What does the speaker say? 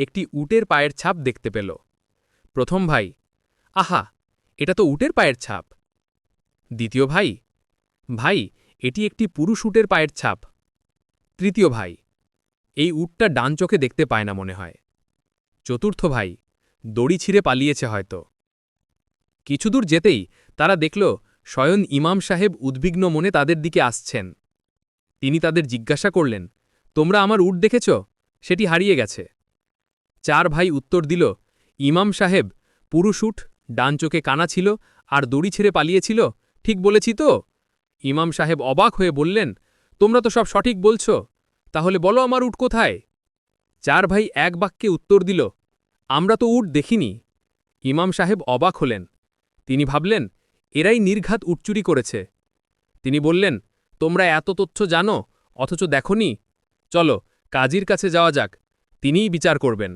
একটি উটের পায়ের ছাপ দেখতে পেল। প্রথম ভাই, আহা, এটা তো উটের পায়ের ছাপ। দ্বিতীয় ভাই ভাই, এটি একটি পুরুষ উটের পায়ের ছাপ। তৃতীয় ভাই, এই উটটা ডান চোখে দেখতে পায় না মনে হয়। চতুর্থ ভাই, দড়ি ছিঁড়ে পালিয়েছে হয়তো। কিছুদূর যেতেই তারা দেখল স্বয়ং ইমাম সাহেব উদ্বিগ্ন মনে তাদের দিকে আসছেন। তিনি তাদের জিজ্ঞাসা করলেন, তোমরা আমার উট দেখেছ? সেটি হারিয়ে গেছে। চার ভাই উত্তর দিল, ইমাম সাহেব, পুরুষ উঠ, ডান চোখে কানা ছিল আর দড়ি ছেড়ে পালিয়েছিল, ঠিক বলেছি তো? ইমাম সাহেব অবাক হয়ে বললেন, তোমরা তো সব সঠিক বলছ, তাহলে বলো আমার উট কোথায়? চার ভাই এক বাক্যে উত্তর দিল, আমরা তো উট দেখিনি। ইমাম সাহেব অবাক হলেন, তিনি ভাবলেন, এরাই নির্ঘাত উটচুরি করেছে। তিনি বললেন, তোমরা এত তথ্য জানো, অথচ দেখনি? চলো, কাজীর কাছে যাওয়া যাক, তিনিই বিচার করবেন।